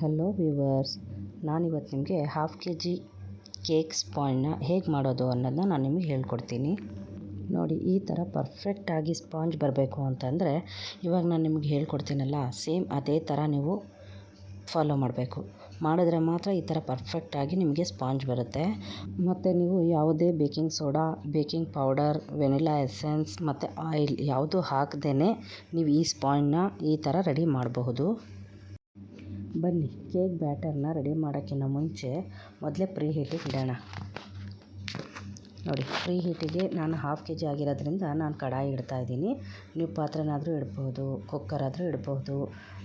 Hello viewers ನಾನಿವತ್ತು ನಿಮಗೆ half K G cake ಸ್ಪಾಂಜ್ನ ಹೇಗೆ ಮಾಡೋದು ಅನ್ನೋದನ್ನ ನಾನು ನಿಮಗೆ ಹೇಳ್ಕೊಡ್ತೀನಿ. ನೋಡಿ, ಈ ಥರ ಪರ್ಫೆಕ್ಟಾಗಿ ಸ್ಪಾಂಜ್ ಬರಬೇಕು ಅಂತಂದರೆ, ಇವಾಗ ನಾನು ನಿಮಗೆ ಹೇಳ್ಕೊಡ್ತೀನಲ್ಲ ಸೇಮ್ ಅದೇ ಥರ ನೀವು ಫಾಲೋ ಮಾಡಬೇಕು. ಮಾಡಿದ್ರೆ ಮಾತ್ರ ಈ ಥರ ಪರ್ಫೆಕ್ಟಾಗಿ ನಿಮಗೆ ಸ್ಪಾಂಜ್ ಬರುತ್ತೆ. ಮತ್ತು ನೀವು ಯಾವುದೇ baking soda baking powder vanilla essence ಮತ್ತು ಆಯಿಲ್ ಯಾವುದು ಹಾಕ್ದೇ ನೀವು ಈ ಸ್ಪಾಂಜ್ನ ಈ ಥರ ರೆಡಿ ಮಾಡಬಹುದು. ಬನ್ನಿ, ಕೇಕ್ ಬ್ಯಾಟರ್ನ ರೆಡಿ ಮಾಡೋಕ್ಕಿಂತ ಮುಂಚೆ ಮೊದಲೇ ಪ್ರೀ ಹೀಟಿಗೆ ಇಡೋಣ. ನೋಡಿ ಪ್ರೀ ಹೀಟಿಗೆ ನಾನು ಹಾಫ್ ಕೆ ಜಿ ಆಗಿರೋದ್ರಿಂದ ನಾನು ಕಡಾಯಿ ಇಡ್ತಾಯಿದ್ದೀನಿ ನೀವು ಪಾತ್ರೆನಾದರೂ ಇಡ್ಬೋದು ಕುಕ್ಕರ್ ಆದರೂ ಇಡ್ಬೋದು,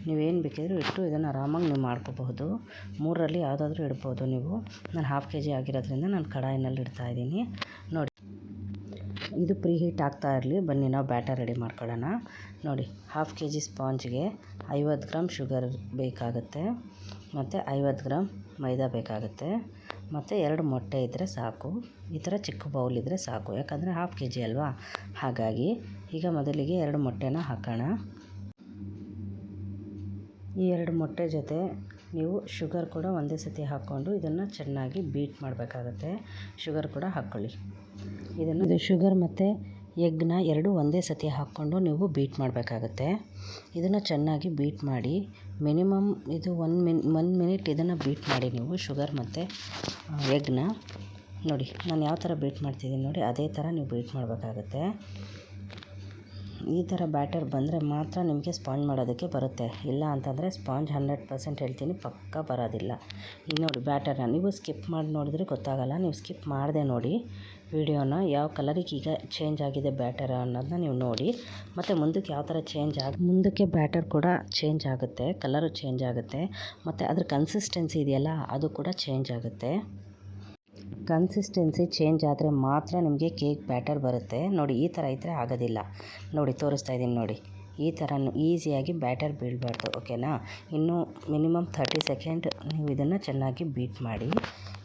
ನೀವೇನು ಬೇಕಿದ್ರೂ ಇಟ್ಟು ಇದನ್ನು ಆರಾಮಾಗಿ ನೀವು ಮಾಡ್ಕೋಬಹುದು. ಮೂರರಲ್ಲಿ ಯಾವುದಾದ್ರೂ ಇಡ್ಬೋದು ನೀವು. ನಾನು ಹಾಫ್ ಕೆ ಜಿ ಆಗಿರೋದ್ರಿಂದ ನಾನು ಕಡಾಯಿನಲ್ಲಿ ಇಡ್ತಾಯಿದ್ದೀನಿ ನೋಡಿ. ಇದು ಪ್ರೀ ಹೀಟ್ ಆಗ್ತಾ ಇರಲಿ. ಬನ್ನಿ ನಾವು ಬ್ಯಾಟರ್ ರೆಡಿ ಮಾಡ್ಕೊಳ್ಳೋಣ. ನೋಡಿ ಹಾಫ್ ಕೆ ಜಿ ಸ್ಪಾಂಜ್ಗೆ ಐವತ್ತು ಗ್ರಾಮ್ ಶುಗರ್ ಬೇಕಾಗುತ್ತೆ. ಮತ್ತು ಐವತ್ತು ಗ್ರಾಮ್ ಮೈದಾ ಬೇಕಾಗುತ್ತೆ. ಮತ್ತು ಎರಡು ಮೊಟ್ಟೆ ಇದ್ದರೆ ಸಾಕು. ಈ ಥರ ಚಿಕ್ಕ ಬೌಲ್ ಇದ್ದರೆ ಸಾಕು. ಯಾಕಂದರೆ ಹಾಫ್ ಕೆ ಜಿ ಅಲ್ವಾ? ಹಾಗಾಗಿ ಈಗ ಮೊದಲಿಗೆ ಎರಡು ಮೊಟ್ಟೆನ ಹಾಕೋಣ. ಈ ಎರಡು ಮೊಟ್ಟೆ ಜೊತೆ ನೀವು ಶುಗರ್ ಕೂಡ ಒಂದೇ ಸತಿ ಹಾಕ್ಕೊಂಡು ಇದನ್ನು ಚೆನ್ನಾಗಿ ಬೀಟ್ ಮಾಡಬೇಕಾಗತ್ತೆ. ಶುಗರ್ ಕೂಡ ಹಾಕ್ಕೊಳ್ಳಿ. ಇದನ್ನು ಇದು ಶುಗರ್ ಮತ್ತು ಎಗ್ನ ಎರಡು ಒಂದೇ ಸತಿ ಹಾಕ್ಕೊಂಡು ನೀವು ಬೀಟ್ ಮಾಡಬೇಕಾಗತ್ತೆ. ಇದನ್ನು ಚೆನ್ನಾಗಿ ಬೀಟ್ ಮಾಡಿ, ಮಿನಿಮಮ್ ಇದು ಒನ್ ಮಿನ್, ಒನ್ ಮಿನಿಟ್ ಇದನ್ನು ಬೀಟ್ ಮಾಡಿ ನೀವು ಶುಗರ್ ಮತ್ತು ಎಗ್ನ. ನೋಡಿ, ನಾನು ಯಾವ ಥರ ಬೀಟ್ ಮಾಡ್ತಿದ್ದೀನಿ ನೋಡಿ, ಅದೇ ಥರ ನೀವು ಬೀಟ್ ಮಾಡಬೇಕಾಗತ್ತೆ. ಈ ಥರ ಬ್ಯಾಟರ್ ಬಂದರೆ ಮಾತ್ರ ನಿಮಗೆ ಸ್ಪಾಂಜ್ ಮಾಡೋದಕ್ಕೆ ಬರುತ್ತೆ. ಇಲ್ಲ ಅಂತಂದರೆ ಸ್ಪಾಂಜ್ ಹಂಡ್ರೆಡ್ ಪರ್ಸೆಂಟ್ ಹೇಳ್ತೀನಿ, ಪಕ್ಕ ಬರೋದಿಲ್ಲ. ಈಗ ನೋಡಿ ಬ್ಯಾಟರ್ನ ನೀವು ಸ್ಕಿಪ್ ಮಾಡಿ ನೋಡಿದ್ರೆ ಗೊತ್ತಾಗಲ್ಲ. ನೀವು ಸ್ಕಿಪ್ ಮಾಡಿದೆ ನೋಡಿ ವಿಡಿಯೋನ ಯಾವ ಕಲರಿಗೆ ಈಗ ಚೇಂಜ್ ಆಗಿದೆ ಬ್ಯಾಟರ್ ಅನ್ನೋದನ್ನ ನೀವು ನೋಡಿ. ಮತ್ತು ಮುಂದಕ್ಕೆ ಯಾವ ಥರ ಚೇಂಜ್ ಆಗಿ, ಮುಂದಕ್ಕೆ ಬ್ಯಾಟರ್ ಕೂಡ ಚೇಂಜ್ ಆಗುತ್ತೆ, ಕಲರು ಚೇಂಜ್ ಆಗುತ್ತೆ, ಮತ್ತು ಅದ್ರ ಕನ್ಸಿಸ್ಟೆನ್ಸಿ ಇದೆಯಲ್ಲ ಅದು ಕೂಡ ಚೇಂಜ್ ಆಗುತ್ತೆ. ಕನ್ಸಿಸ್ಟೆನ್ಸಿ ಚೇಂಜ್ ಆದರೆ ಮಾತ್ರ ನಿಮಗೆ ಕೇಕ್ ಬ್ಯಾಟರ್ ಬರುತ್ತೆ. ನೋಡಿ, ಈ ಥರ ಇದ್ದರೆ ಆಗೋದಿಲ್ಲ. ನೋಡಿ, ತೋರಿಸ್ತಾ ಇದ್ದೀನಿ ನೋಡಿ. ಈ ಥರ ಈಸಿಯಾಗಿ ಬ್ಯಾಟರ್ ಬೀಳಬಾರ್ದು ಓಕೆನಾ ಇನ್ನೂ ಮಿನಿಮಮ್ ಥರ್ಟಿ ಸೆಕೆಂಡ್ ನೀವು ಇದನ್ನು ಚೆನ್ನಾಗಿ ಬೀಟ್ ಮಾಡಿ.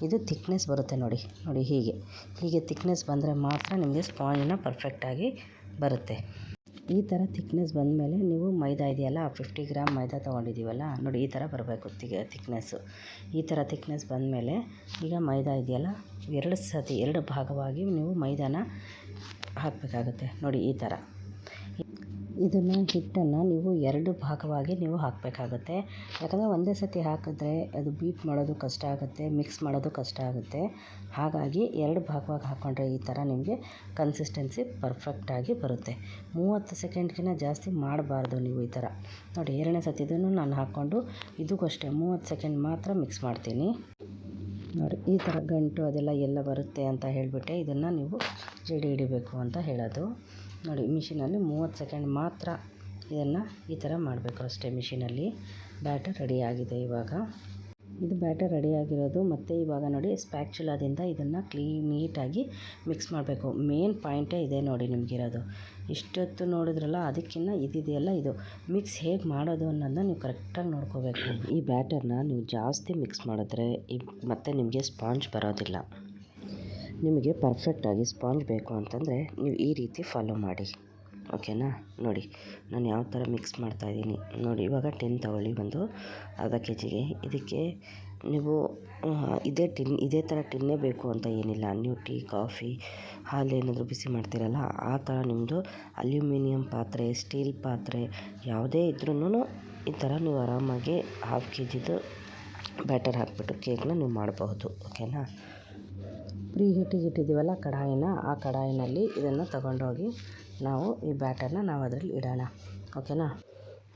ಇದು ಥಿಕ್ನೆಸ್ ಬರುತ್ತೆ ನೋಡಿ. ನೋಡಿ, ಹೀಗೆ. ಹೀಗೆ ಥಿಕ್ನೆಸ್ ಬಂದರೆ ಮಾತ್ರ ನಿಮಗೆ ಸ್ಪಾಂಜ್ನ ಪರ್ಫೆಕ್ಟಾಗಿ ಬರುತ್ತೆ. ಈ ಥರ ಥಿಕ್ನೆಸ್ ಬಂದಮೇಲೆ ನೀವು ಮೈದಾ ಇದೆಯಲ್ಲ ಫಿಫ್ಟಿ ಗ್ರಾಮ್ ಮೈದಾ ತೊಗೊಂಡಿದ್ದೀವಲ್ಲ, ನೋಡಿ ಈ ಥರ ಬರಬೇಕು ತಿ ಥಿಕ್ನೆಸ್ಸು ಈ ಥರ ಥಿಕ್ನೆಸ್ ಬಂದಮೇಲೆ ಈಗ ಮೈದಾ ಇದೆಯಲ್ಲ, ಎರಡು ಸತಿ, ಎರಡು ಭಾಗವಾಗಿ ನೀವು ಮೈದಾನ ಹಾಕಬೇಕಾಗುತ್ತೆ. ನೋಡಿ ಈ ಥರ. ಇದನ್ನು ಹಿಟ್ಟನ್ನು ನೀವು ಎರಡು ಭಾಗವಾಗಿ ನೀವು ಹಾಕಬೇಕಾಗತ್ತೆ. ಯಾಕಂದರೆ ಒಂದೇ ಸತಿ ಹಾಕಿದ್ರೆ ಅದು ಬೀಟ್ ಮಾಡೋದು ಕಷ್ಟ ಆಗುತ್ತೆ, ಮಿಕ್ಸ್ ಮಾಡೋದು ಕಷ್ಟ ಆಗುತ್ತೆ. ಹಾಗಾಗಿ ಎರಡು ಭಾಗವಾಗಿ ಹಾಕ್ಕೊಂಡ್ರೆ ಈ ಥರ ನಿಮಗೆ ಕನ್ಸಿಸ್ಟೆನ್ಸಿ ಪರ್ಫೆಕ್ಟಾಗಿ ಬರುತ್ತೆ. ಮೂವತ್ತು ಸೆಕೆಂಡ್ಗಿಂತ ಜಾಸ್ತಿ ಮಾಡಬಾರ್ದು ನೀವು ಈ ಥರ. ನೋಡಿ, ಎರಡನೇ ಸತಿ ಇದನ್ನು ನಾನು ಹಾಕ್ಕೊಂಡು ಇದಕ್ಕೂ ಅಷ್ಟೇ ಮೂವತ್ತು ಸೆಕೆಂಡ್ ಮಾತ್ರ ಮಿಕ್ಸ್ ಮಾಡ್ತೀನಿ. ನೋಡಿ, ಈ ಥರ ಗಂಟು ಅದೆಲ್ಲ ಎಲ್ಲ ಬರುತ್ತೆ ಅಂತ ಹೇಳಿಬಿಟ್ಟೆ. ಇದನ್ನು ನೀವು ಜಡಿ ಹಿಡಿಬೇಕು ಅಂತ ಹೇಳೋದು. ನೋಡಿ ಮಿಷಿನಲ್ಲಿ ಮೂವತ್ತು ಸೆಕೆಂಡ್ ಮಾತ್ರ ಇದನ್ನು ಈ ಥರ ಮಾಡಬೇಕು ಅಷ್ಟೇ ಮಿಷಿನಲ್ಲಿ. ಬ್ಯಾಟರ್ ರೆಡಿಯಾಗಿದೆ ಇವಾಗ. ಇದು ಬ್ಯಾಟರ್ ರೆಡಿಯಾಗಿರೋದು, ಮತ್ತು ಇವಾಗ ನೋಡಿ ಸ್ಪ್ಯಾಕ್ಚುಲಾದಿಂದ ಇದನ್ನು ಕ್ಲೀನ್, ನೀಟಾಗಿ ಮಿಕ್ಸ್ ಮಾಡಬೇಕು. ಮೇನ್ ಪಾಯಿಂಟೇ ಇದೆ ನೋಡಿ ನಿಮಗಿರೋದು. ಇಷ್ಟೊತ್ತು ನೋಡಿದ್ರಲ್ಲ ಅದಕ್ಕಿಂತ ಇದಿದೆಯಲ್ಲ ಇದು. ಮಿಕ್ಸ್ ಹೇಗೆ ಮಾಡೋದು ಅನ್ನೋದನ್ನ ನೀವು ಕರೆಕ್ಟಾಗಿ ನೋಡ್ಕೋಬೇಕು. ಈ ಬ್ಯಾಟರ್ನ ನೀವು ಜಾಸ್ತಿ ಮಿಕ್ಸ್ ಮಾಡಿದ್ರೆ ಮತ್ತೆ ನಿಮಗೆ ಸ್ಪಾಂಜ್ ಬರೋದಿಲ್ಲ. ನಿಮಗೆ ಪರ್ಫೆಕ್ಟಾಗಿ ಸ್ಪಾಂಜ್ ಬೇಕು ಅಂತಂದರೆ ನೀವು ಈ ರೀತಿ ಫಾಲೋ ಮಾಡಿ. ಓಕೆನಾ ನೋಡಿ, ನಾನು ಯಾವ ಥರ ಮಿಕ್ಸ್ ಮಾಡ್ತಾಯಿದ್ದೀನಿ ನೋಡಿ, ಇವಾಗ ಟಿನ್ ತಗೊಳ್ಳಿ ಒಂದು ಅರ್ಧ ಕೆ ಜಿಗೆ ಇದಕ್ಕೆ ನೀವು ಇದೇ ಟಿನ್ ಇದೇ ಥರ ಟಿನ್ನೇ ಬೇಕು ಅಂತ ಏನಿಲ್ಲ. ನೀವು ಟೀ ಕಾಫಿ ಹಾಲು ಏನಾದರೂ ಬಿಸಿ ಮಾಡ್ತೀರಲ್ಲ, ಆ ಥರ ನಿಮ್ಮದು ಅಲ್ಯೂಮಿನಿಯಂ ಪಾತ್ರೆ ಸ್ಟೀಲ್ ಪಾತ್ರೆ, ಯಾವುದೇ ಇದ್ರೂ ಈ ಥರ ನೀವು ಆರಾಮಾಗಿ ಹಾಫ್ ಕೆ ಜಿದು ಬ್ಯಾಟರ್ ಹಾಕಿಬಿಟ್ಟು ಕೇಕ್ನ ನೀವು ಮಾಡಬಹುದು. ಓಕೆನಾ ಪ್ರೀ ಹೀಟಿಗೆ ಇಟ್ಟಿದ್ದೀವಲ್ಲ ಕಡಾಯಿನ, ಆ ಕಡಾಯಿನಲ್ಲಿ ಇದನ್ನು ತಗೊಂಡೋಗಿ ನಾವು ಈ ಬ್ಯಾಟರ್ನ ನಾವು ಅದರಲ್ಲಿ ಇಡೋಣ. ಓಕೆನಾ?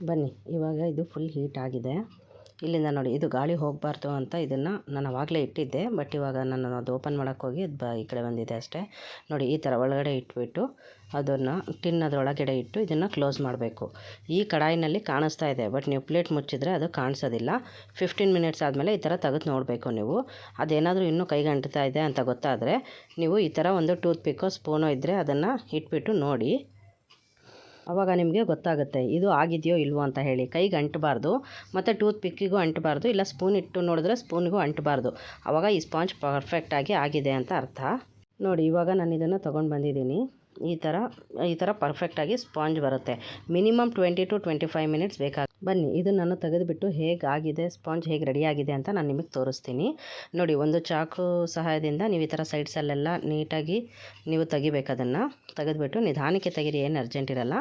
ಬನ್ನಿ, ಇವಾಗ ಇದು ಫುಲ್ ಹೀಟ್ ಆಗಿದೆ. ಇಲ್ಲಿಂದ ನೋಡಿ, ಇದು ಗಾಳಿ ಹೋಗಬಾರ್ದು ಅಂತ ಇದನ್ನು ನಾನು ಆವಾಗಲೇ ಇಟ್ಟಿದ್ದೆ. ಬಟ್ ಇವಾಗ ನಾನು ಅದು ಓಪನ್ ಮಾಡೋಕ್ಕೆ ಹೋಗಿ ಅದು ಬ, ಈ ಕಡೆ ಬಂದಿದೆ ಅಷ್ಟೇ. ನೋಡಿ, ಈ ಥರ ಒಳಗಡೆ ಇಟ್ಬಿಟ್ಟು ಅದನ್ನು ಟಿನ್ ಅದರೊಳಗಡೆ ಇಟ್ಟು ಇದನ್ನು ಕ್ಲೋಸ್ ಮಾಡಬೇಕು. ಈ ಕಡಾಯಿನಲ್ಲಿ ಕಾಣಿಸ್ತಾ ಇದೆ ಬಟ್ ನೀವು ಪ್ಲೇಟ್ ಮುಚ್ಚಿದ್ರೆ ಅದು ಕಾಣಿಸೋದಿಲ್ಲ. ಫಿಫ್ಟೀನ್ ಮಿನಿಟ್ಸ್ ಆದಮೇಲೆ ಈ ಥರ ತೆಗೆದು ನೋಡಬೇಕು ನೀವು. ಅದೇನಾದರೂ ಇನ್ನೂ ಕೈಗೆ ಅಂಟ್ತಾ ಇದೆ ಅಂತ ಗೊತ್ತಾದರೆ, ನೀವು ಈ ಥರ ಒಂದು ಟೂತ್ ಪಿಕ್ಕೋ ಸ್ಪೂನೋ ಇದ್ದರೆ ಅದನ್ನು ಇಟ್ಬಿಟ್ಟು ನೋಡಿ. ಆವಾಗ ನಿಮಗೆ ಗೊತ್ತಾಗುತ್ತೆ, ಇದು ಆಗಿದೆಯೋ ಇಲ್ವೋ ಅಂತ ಹೇಳಿ. ಕೈಗೆ ಅಂಟಬಾರ್ದು, ಮತ್ತು ಟೂತ್ ಪಿಕ್ಕಿಗೂ ಅಂಟಬಾರ್ದು, ಇಲ್ಲ ಸ್ಪೂನ್ ಇಟ್ಟು ನೋಡಿದ್ರೆ ಸ್ಪೂನ್ಗೂ ಅಂಟಬಾರ್ದು. ಆವಾಗ ಈ ಸ್ಪಾಂಜ್ ಪರ್ಫೆಕ್ಟಾಗಿ ಆಗಿದೆ ಅಂತ ಅರ್ಥ. ನೋಡಿ, ಇವಾಗ ನಾನು ಇದನ್ನು ತೊಗೊಂಡು ಬಂದಿದ್ದೀನಿ. ಈ ಥರ ಈ ಥರ ಪರ್ಫೆಕ್ಟಾಗಿ ಸ್ಪಾಂಜ್ ಬರುತ್ತೆ. Minimum twenty to twenty five minutes ಬೇಕಾಗ. ಬನ್ನಿ, ಇದು ನಾನು ತೆಗೆದುಬಿಟ್ಟು ಹೇಗಾಗಿದೆ ಸ್ಪಾಂಜ್ ಹೇಗೆ ರೆಡಿಯಾಗಿದೆ ಅಂತ ನಾನು ನಿಮಗೆ ತೋರಿಸ್ತೀನಿ. ನೋಡಿ, ಒಂದು ಚಾಕು ಸಹಾಯದಿಂದ ನೀವು ಈ ಥರ ಸೈಡ್ಸಲ್ಲೆಲ್ಲ ನೀಟಾಗಿ ನೀವು ತೆಗಿಬೇಕು ಅದನ್ನು ತೆಗೆದುಬಿಟ್ಟು ನಿಧಾನಕ್ಕೆ ತೆಗೀರಿ, ಏನು ಅರ್ಜೆಂಟ್ ಇರಲ್ಲ.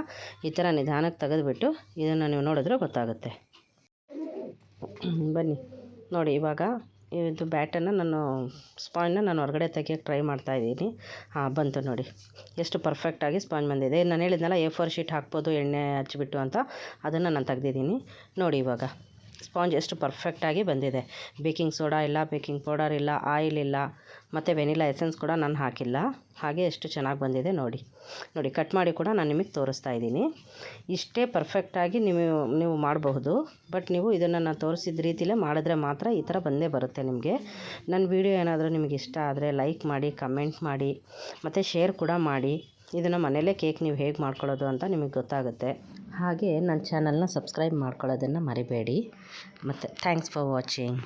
ಈ ಥರ ನಿಧಾನಕ್ಕೆ ತೆಗೆದುಬಿಟ್ಟು ಇದನ್ನು ನೀವು ನೋಡಿದ್ರೆ ಗೊತ್ತಾಗುತ್ತೆ. ಬನ್ನಿ, ನೋಡಿ, ಇವಾಗ ಇದು ಬ್ಯಾಟನ್ನು ನಾನು ಸ್ಪಾಂಜನ್ನ ನಾನು ಹೊರಗಡೆ ತೆಗಿಯೋಕ್ಕೆ ಟ್ರೈ ಮಾಡ್ತಾ ಇದ್ದೀನಿ. ಹಾಂ, ಬಂತು ನೋಡಿ. ಎಷ್ಟು ಪರ್ಫೆಕ್ಟಾಗಿ ಸ್ಪಾಂಜ್ ಬಂದಿದೆ. ನಾನು ಹೇಳಿದ್ನಲ್ಲ ಎ ಫೋರ್ ಶೀಟ್ ಹಾಕ್ಬೋದು, ಎಣ್ಣೆ ಹಚ್ಚಿಬಿಟ್ಟು ಅಂತ. ಅದನ್ನು ನಾನು ತೆಗ್ದಿದ್ದೀನಿ. ನೋಡಿ ಇವಾಗ. ಸ್ಪಾಂಜ್ ಎಷ್ಟು ಪರ್ಫೆಕ್ಟಾಗಿ ಬಂದಿದೆ. ಬೇಕಿಂಗ್ ಸೋಡಾ ಇಲ್ಲ, ಬೇಕಿಂಗ್ ಪೌಡರ್ ಇಲ್ಲ, ಆಯಿಲ್ ಇಲ್ಲ, ಮತ್ತು ವೆನಿಲಾ ಎಸೆನ್ಸ್ ಕೂಡ ನಾನು ಹಾಕಿಲ್ಲ. ಹಾಗೆ ಎಷ್ಟು ಚೆನ್ನಾಗಿ ಬಂದಿದೆ ನೋಡಿ. ನೋಡಿ ಕಟ್ ಮಾಡಿ ಕೂಡ ನಾನು ನಿಮಗೆ ತೋರಿಸ್ತಾ ಇದ್ದೀನಿ. ಇಷ್ಟೇ ಪರ್ಫೆಕ್ಟಾಗಿ ನೀವು ನೀವು ಮಾಡಬಹುದು. ಬಟ್ ನೀವು ಇದನ್ನು ನಾನು ತೋರಿಸಿದ ರೀತಿಯಲ್ಲೇ ಮಾಡಿದ್ರೆ ಮಾತ್ರ ಈ ಥರ ಬಂದೇ ಬರುತ್ತೆ ನಿಮಗೆ. ನನ್ನ ವಿಡಿಯೋ ಏನಾದರೂ ನಿಮಗೆ ಇಷ್ಟ ಆದರೆ ಲೈಕ್ ಮಾಡಿ ಕಮೆಂಟ್ ಮಾಡಿ, ಮತ್ತು ಶೇರ್ ಕೂಡ ಮಾಡಿ. ಇದನ್ನು ಮನೇಲೇ ಕೇಕ್ ನೀವು ಹೇಗೆ ಮಾಡ್ಕೊಳ್ಳೋದು ಅಂತ ನಿಮಗೆ ಗೊತ್ತಾಗುತ್ತೆ. ಹಾಗೆ ನನ್ನ ಚಾನಲ್ನ ಸಬ್ಸ್ಕ್ರೈಬ್ ಮಾಡ್ಕೊಳ್ಳೋದನ್ನು ಮರಿಬೇಡಿ. ಮತ್ತು ಥ್ಯಾಂಕ್ಸ್ ಫಾರ್ ವಾಚಿಂಗ್